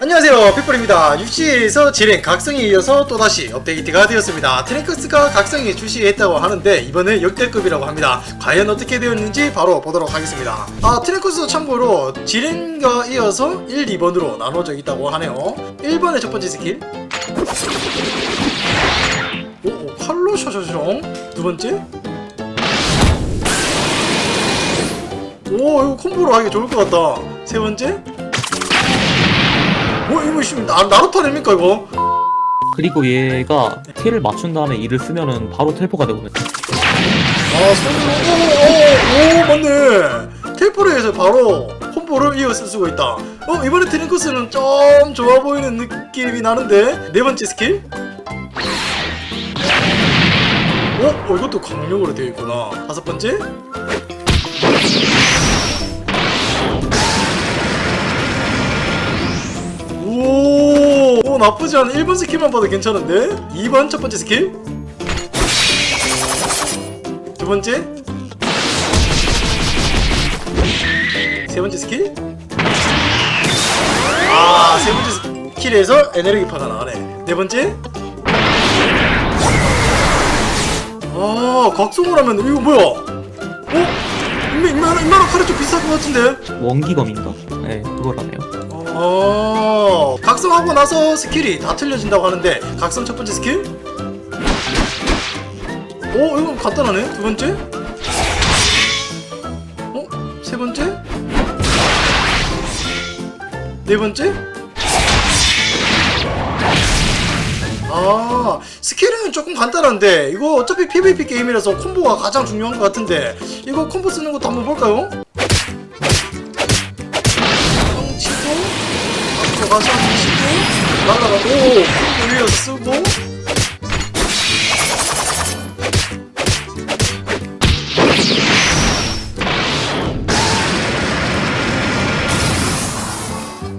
안녕하세요 핏불입니다. UC에서 진행 각성에 이어서 또다시 업데이트가 되었습니다. 트랭크스가 각성에 출시했다고 하는데 이번엔 역대급이라고 합니다. 과연 어떻게 되었는지 바로 보도록 하겠습니다. 아 트랭크스 참고로 지ren과 이어서 1, 2번으로 나눠져 있다고 하네요. 1번의 첫 번째 스킬. 오, 오 칼로 샤샤숑 두 번째. 오 이거 콤보로 하기 좋을 것 같다. 세 번째 뭐 이거 씨 나, 나루토 아닙니까 이거? 그리고 얘가 T를 맞춘 다음에 E를 쓰면은 바로 텔포가 되거든요. 아 손으로 오오오 맞네 텔포레에서 바로 콤보를 이어 쓸 수가 있다 어 이번에 트링크스는 좀 좋아 보이는 느낌이 나는데 네 번째 스킬 어? 어 이것도 강력으로 되어 있구나 다섯 번째 나쁘지 않은 1번 스킬만 봐도 괜찮은데? 2번 첫 번째 스킬? 두 번째? 세 번째 스킬? 아세 번째 스킬에서 에너지파가 나가네. 네 번째? 아 각성을 하면 이거 뭐야? 어? 인마 인마 인마랑 칼이 좀 비슷할 것 같은데? 원기검인가? 네, 그거라네요. 어 각성하고 나서 스킬이 다 틀려진다고 하는데 각성 첫 번째 스킬? 오 이거 간단하네 두 번째? 어 세 번째? 네 번째? 아 스킬은 조금 간단한데 이거 어차피 PVP 게임이라서 콤보가 가장 중요한 것 같은데 이거 콤보 쓰는 것도 한번 볼까요? 치고 날아가고 위에서 쓰고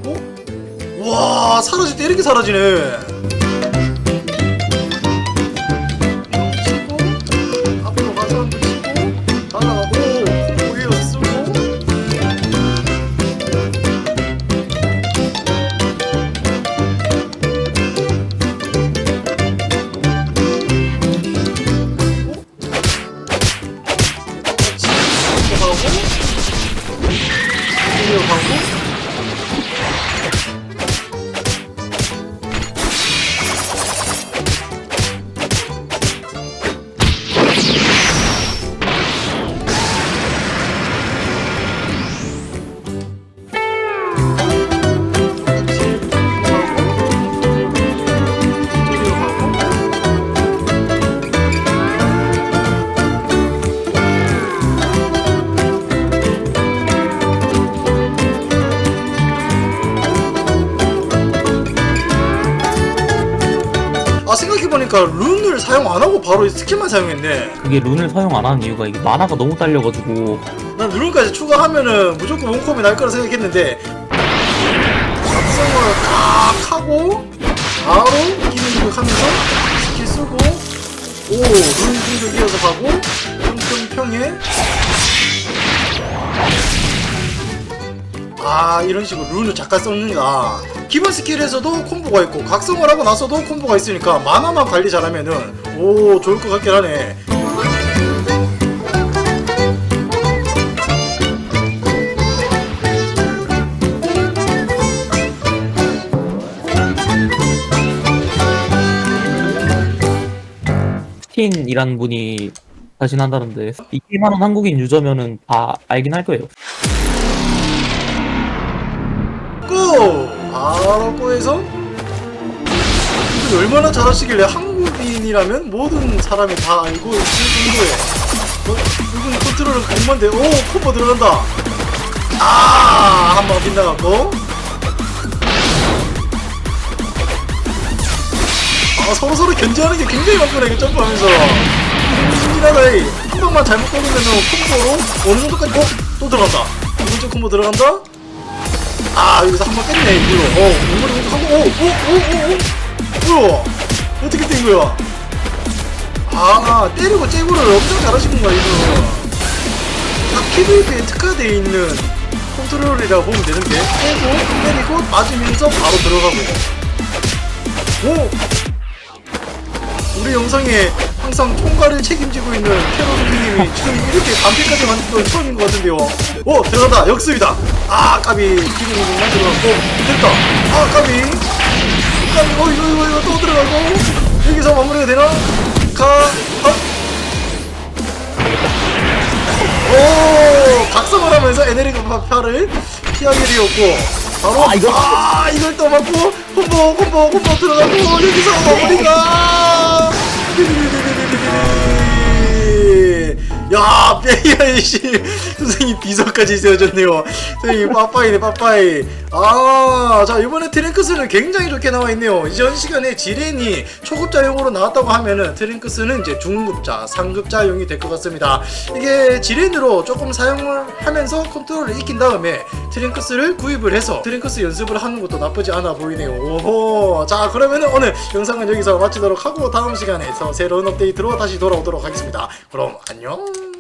어? 와 사라질 때 이렇게 사라지네 생각해보니까 룬을 사용 안 하고 바로 스킬만 사용했네. 그게 룬을 사용 안 하는 이유가 이게 만화가 너무 딸려가지고. 난 룬까지 추가하면은 무조건 원콤이 날 거라 생각했는데. 각성을 딱 하고 바로 기능 하면서 스킬 쓰고 오룬 공격 이어서 가고 평평평해 아 이런 식으로 룬을 잠깐 썼는다 기본 스킬에서도 콤보가 있고 각성을 하고 나서도 콤보가 있으니까 만화만 관리 잘하면은 오 좋을 것 같긴 하네 스틴이라는 분이 자신한다는데 이 게임하는 한국인 유저면은 다 알긴 할 거예요. 고! 바로 고에서 이분 얼마나 잘하시길래 한국인이라면 모든 사람이 다 알고 있을 정도의 어, 이분 컨트롤은 강만데 오 콤보 들어간다 아한 방 빗나갔고 아 서로 서로 견제하는 게 굉장히 많구나 이거 점프하면서 신기하다 이. 한 방만 잘못 걸리면은 콤보로 어느 정도까지 어? 또 들어간다 두 번째 콤보 들어간다 아 여기서 한번 뺐네 이걸로 어 몸으로 이렇게 하고 오오오오. 뭐야? 어떻게 된 거야? 아 때리고 째고를 엄청 잘하시는 거야 이거. 딱 PVP에 특화되어 있는 컨트롤이라고 보면 되는데. 빼고 때리고 맞으면서 바로 들어가고. 오! 우리 영상에 항상 총괄을 책임지고 있는 캐롤 선생님이 지금 이렇게 반피까지 만든 건 처음인 것 같은데요. 오 들어가다. 역습이다. 아 까비. 기둥이만 들어갔고. 됐다. 아 까비. 까비. 어 이거 이거 이거 또 들어가고. 여기서 마무리가 되나? 가 어? 오 각성을 하면서 에네르기 파파를 피하게 되었고 바로 아, 이거- 아 이걸 또 맞고 콤보 콤보 콤보 들어가고 여기서 마무리가 야 베이아이씨. 선생님 비서까지 세워졌네요. 선생님 빠빠이네 빠빠이 아 자 이번에 트랭크스는 굉장히 좋게 나와 있네요. 이전 시간에 지렌이 초급자용으로 나왔다고 하면은 트랭크스는 이제 중급자 상급자용이 될 것 같습니다. 이게 지렌으로 조금 사용을 하면서 컨트롤을 익힌 다음에 트랭크스를 구입을 해서 트랭크스 연습을 하는 것도 나쁘지 않아 보이네요. 오호. 자 그러면은 오늘 영상은 여기서 마치도록 하고 다음 시간에 서 새로운 업데이트로 다시 돌아오도록 하겠습니다. 그럼 안녕